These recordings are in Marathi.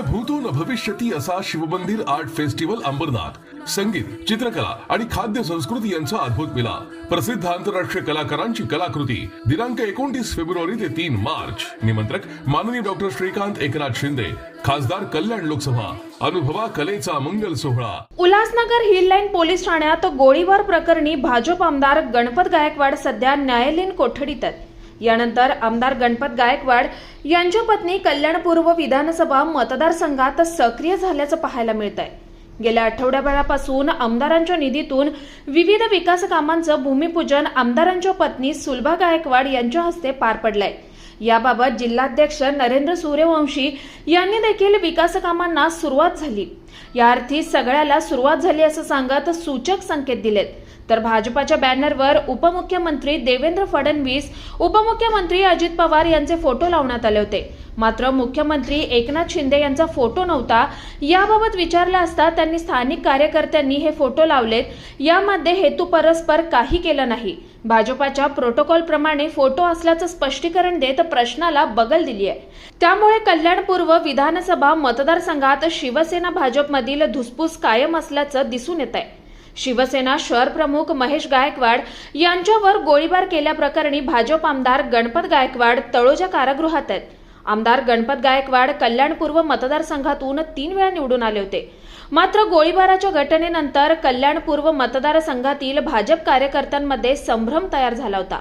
भूतून भविष्यती असा शिवमंदिर आर्ट फेस्टिवल अंबरनाथ. संगीत चित्रकला आणि खाद्य संस्कृती यांचा अद्भुत मिला प्रसिद्ध आंतरराष्ट्रीय कलाकारांची कलाकृती दिनांक एकोणतीस फेब्रुवारी ते तीन मार्च. निमंत्रक माननीय डॉक्टर श्रीकांत एकनाथ शिंदे खासदार कल्याण लोकसभा. अनुभवा कलेचा मंगल सोहळा. उल्हासनगर हिल लाईन पोलीस ठाण्यात गोळीबार प्रकरणी भाजप आमदार गणपत गायकवाड सध्या न्यायालयीन कोठडीत आहेत. यानंतर आमदार गणपत गायकवाड यांच्या पत्नी कल्याणपूर्व विधानसभा मतदारसंघात सक्रिय झाल्याचं पाहायला मिळत आहे गेल्या आठवड्याभरापासून आमदारांच्या निधीतून विविध विकास कामांचं भूमिपूजन आमदारांच्या पत्नी सुलभा गायकवाड यांच्या हस्ते पार पडलंय. याबाबत जिल्हाध्यक्ष नरेंद्र सूर्यवंशी यांनी देखील विकास कामांना सुरुवात झाली. या अर्थी सगळ्याला सुरुवात झाली असं सांगत सूचक संकेत दिलेत. तर भाजपाच्या बॅनरवर उपमुख्यमंत्री देवेंद्र फडणवीस उपमुख्यमंत्री अजित पवार यांचे फोटो लावण्यात आले होते. मात्र मुख्यमंत्री एकनाथ शिंदे यांचा फोटो नव्हता. याबाबत विचारलं असता त्यांनी स्थानिक कार्यकर्त्यांनी हे फोटो लावलेत. यामध्ये हेतू परस्पर काही केलं नाही. भाजपाच्या प्रोटोकॉल प्रमाणे फोटो असल्याचं स्पष्टीकरण देत प्रश्नाला बगल दिली आहे त्यामुळे कल्याणपूर्व विधानसभा मतदारसंघात शिवसेना भाजपमधील धुसफूस कायम असल्याचं दिसून येत आहे शिवसेना शहर प्रमुख महेश गायकवाड यांच्यावर गोळीबार केल्याप्रकरणी भाजप आमदार गणपत गायकवाड तळोजा कारागृहात आहेत. आमदार गणपत गायकवाड कल्याणपूर्व मतदारसंघातून तीन वेळा निवडून आले होते. मात्र गोळीबाराच्या घटनेनंतर कल्याणपूर्व मतदारसंघातील भाजप कार्यकर्त्यांमध्ये संभ्रम तयार झाला होता.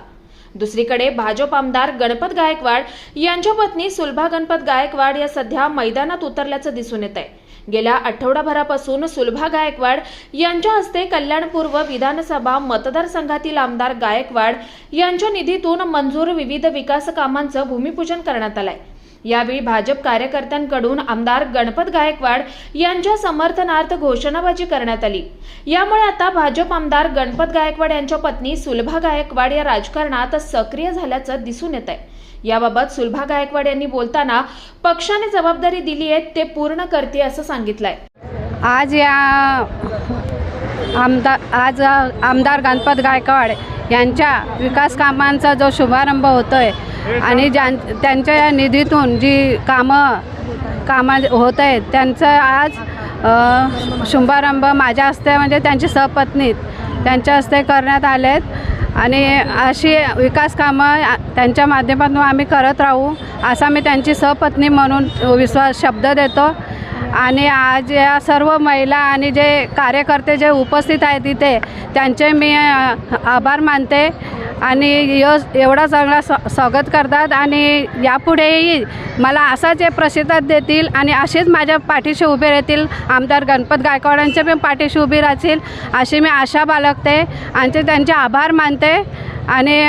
दुसरीकडे भाजप आमदार गणपत गायकवाड यांच्या पत्नी सुलभा गणपत गायकवाड या सध्या मैदानात उतरल्याचं दिसून येत आहे गेल्या आठवडाभरापासून सुलभा गायकवाड यांच्या हस्ते कल्याणपूर्व विधानसभा मतदारसंघातील आमदार गायकवाड यांच्या निधीतून मंजूर विविध विकास कामांचं भूमिपूजन करण्यात आलंय. यावेळी भाजप कार्यकर्त्यांकडून आमदार गणपत गायकवाड यांच्या समर्थनार्थ घोषणाबाजी करण्यात आली. यामुळे आता भाजप आमदार गणपत गायकवाड यांच्या पत्नी सुलभा गायकवाड या राजकारणात सक्रिय झाल्याचं दिसून येत आहे याबाबत सुलभा गायकवाड यांनी बोलताना पक्षाने जबाबदारी दिली आहे ते पूर्ण करते असं सांगितलंय. आज या आमदार आज आमदार गणपत गायकवाड यांच्या विकास कामांचा जो शुभारंभ होतो आहे आणि ज्यां त्यांच्या या निधीतून जी कामं कामा होत आहेत त्यांचं आज शुभारंभ माझ्या हस्ते म्हणजे त्यांची सहपत्नीत त्यांच्या हस्ते करण्यात आले आहेत आणि अशी विकास कामं त्यांच्या माध्यमातून आम्ही करत राहू असा मी त्यांची सहपत्नी म्हणून विश्वास शब्द देतो. आणि आज या सर्व महिला आणि जे कार्यकर्ते जे उपस्थित आहेत तिथे त्यांचे मी आभार मानते. आणि यश एवढा चांगला स्वा स्वागत करतात आणि यापुढेही मला असाच जे प्रसिद्धात देतील आणि असेच माझ्या पाठीशी उभे राहतील. आमदार गणपत गायकवाडांच्या पण पाठीशी उभी राहतील अशी मी आशा बाळगते आणि ते त्यांचे आभार मानते आणि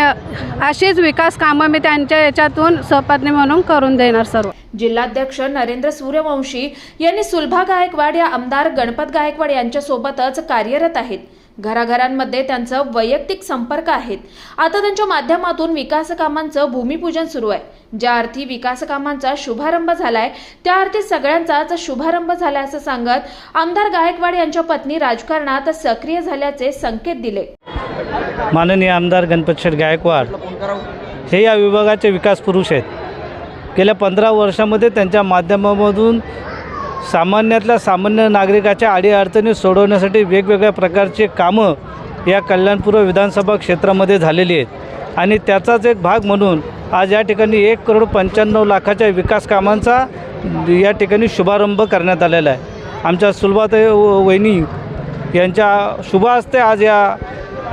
अशीच विकास कामं मी त्यांच्या याच्यातून सहपत्नी म्हणून करून देणार सर्व. जिल्हाध्यक्ष नरेंद्र सूर्यवंशी यांनी सुलभा गायकवाड या आमदार गणपत गायकवाड यांच्यासोबतच कार्यरत आहेत. घराघरांमध्ये त्यांचं वैयक्तिक संपर्क आहेत. आता त्यांच्या माध्यमातून विकास कामांचं भूमिपूजन सुरू आहे. ज्या अर्थी विकास कामांचा शुभारंभ झालाय त्या अर्थी सगळ्यांचाच शुभारंभ झालाय असं सांगत आमदार गायकवाड यांच्या पत्नी राजकारणात सक्रिय झाल्याचे संकेत दिले. माननीय आमदार गणपत शेठ गायकवाड हे या विभागाचे विकास पुरुष आहेत. गेल्या पंधरा वर्षामध्ये त्यांच्या माध्यमामधून सामान्यातल्या सामान्य नागरिकाच्या अडीअडचणी सोडवण्यासाठी वेगवेगळ्या प्रकारचे कामं या कल्याणपूर्व विधानसभा क्षेत्रामध्ये झालेली आहेत. आणि त्याचाच एक भाग म्हणून आज या ठिकाणी एक करोड पंच्याण्णव लाखाच्या विकास कामांचा या ठिकाणी शुभारंभ करण्यात आलेला आहे. आमच्या सुलभाताई व- वहिनी यांच्या शुभ हस्ते आज या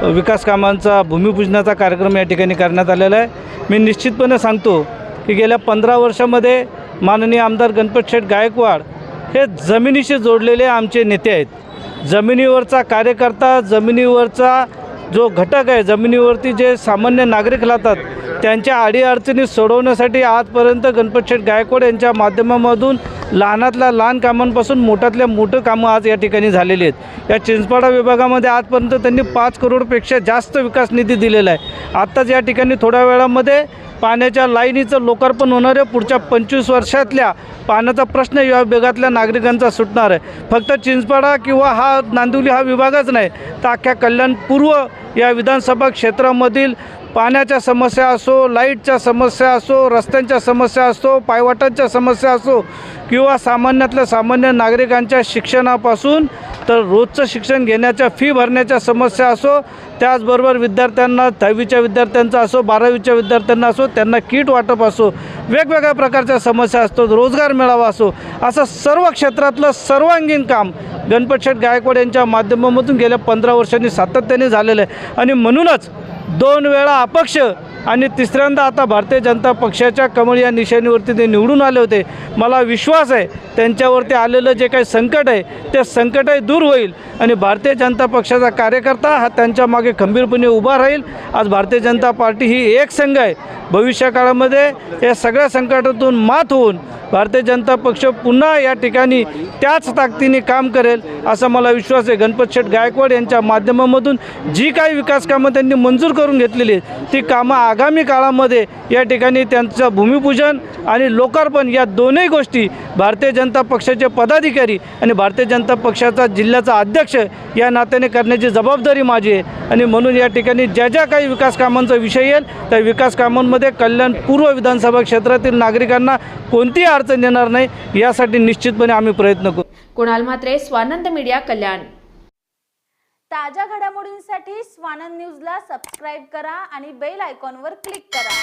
विकास कामांचा भूमिपूजनाचा कार्यक्रम या ठिकाणी करण्यात आलेला आहे. मी निश्चितपणे सांगतो की गेल्या पंधरा वर्षामध्ये माननीय आमदार गणपत शेठ गायकवाड हे जमिनीशी जोडलेले आमचे नेते आहेत. जमिनीवरचा कार्यकर्ता जमिनीवरचा जो घटक आहे जमिनीवरती जे सामान्य नागरिक राहतात त्यांच्या अडीअडचणी सोडवण्यासाठी आजपर्यंत गणपत शेठ गायकवाड यांच्या माध्यमामधून लहानातल्या लहान कामांपासून मोठ्यातल्या मोठं कामं आज या ठिकाणी झालेली आहेत. या चिंचपाडा विभागामध्ये आजपर्यंत त्यांनी पाच करोडपेक्षा जास्त विकास निधी दिलेला आहे. आत्ताच या ठिकाणी थोड्या वेळामध्ये पाण्याच्या लाईनीचं लोकार्पण होणार आहे. पुढच्या पंचवीस वर्षातल्या पाण्याचा प्रश्न या विभागातल्या नागरिकांचा सुटणार आहे. फक्त चिंचपाडा किंवा हा नांदिवली हा विभागच नाही तर अख्ख्या कल्याण पूर्व या विधानसभा क्षेत्रामधील पाण्याच्या समस्या असो लाईटच्या समस्या असो रस्त्यांच्या समस्या असो पायवाटांच्या समस्या असो किंवा सामान्यातल्या सामान्य नागरिकांच्या शिक्षणापासून तर रोजचं शिक्षण घेण्याच्या फी भरण्याच्या समस्या असो त्याचबरोबर विद्यार्थ्यांना दहावीच्या विद्यार्थ्यांचा असो बारावीच्या विद्यार्थ्यांना असो त्यांना किट वाटप असो वेगवेगळ्या प्रकारच्या समस्या असतो रोजगार मेळावा असो असं सर्व क्षेत्रातलं सर्वांगीण काम गणपत शेठ गायकवाड यांच्या माध्यमामधून गेल्या पंधरा वर्षांनी सातत्याने झालेलं आहे. आणि म्हणूनच दोन वेळा अपक्ष आणि तिसऱ्यांदा आता भारतीय जनता पक्षाच्या कमळ या निशाणीवरती ते निवडून आले होते. मला विश्वास आहे त्यांच्यावरती आलेलं जे काही संकट आहे ते संकटही दूर होईल. आणि भारतीय जनता पक्षाचा कार्यकर्ता हा त्यांच्या मागे खंबीरपणे उभा राहील. आज भारतीय जनता पार्टी ही एक संघ आहे. भविष्यकाळामध्ये या सगळ्या संकटातून मात होऊन भारतीय जनता पक्ष पुन्हा या ठिकाणी त्याच ताकदीने काम करेल असा मला विश्वास आहे. गणपत शेठ गायकवाड यांच्या माध्यमामधून जी काही विकास कामं त्यांनी मंजूर करून घेतलेली आहेत ती कामं आगामी काळामध्ये या ठिकाणी त्यांचं भूमिपूजन आणि लोकार्पण या दोनही गोष्टी भारतीय जनता पक्षाचे पदाधिकारी आणि भारतीय जनता पक्षाचा जिल्ह्याचा अध्यक्ष या नात्याने करण्याची जबाबदारी माझी आहे. आणि म्हणून या ठिकाणी ज्या ज्या काही विकास कामांचा विषय येईल त्या विकास कामांमध्ये कल्याण पूर्व विधानसभा क्षेत्रातील नागरिकांना कोणती अडचण येणार नाही यासाठी निश्चितपणे आम्ही प्रयत्न करू. कुणाल म्हात्रे स्वानंद मीडिया कल्याण. ताज्या घडामोडींसाठी स्वानंद न्यूजला सबस्क्राईब करा आणि बेल आयकॉनवर क्लिक करा.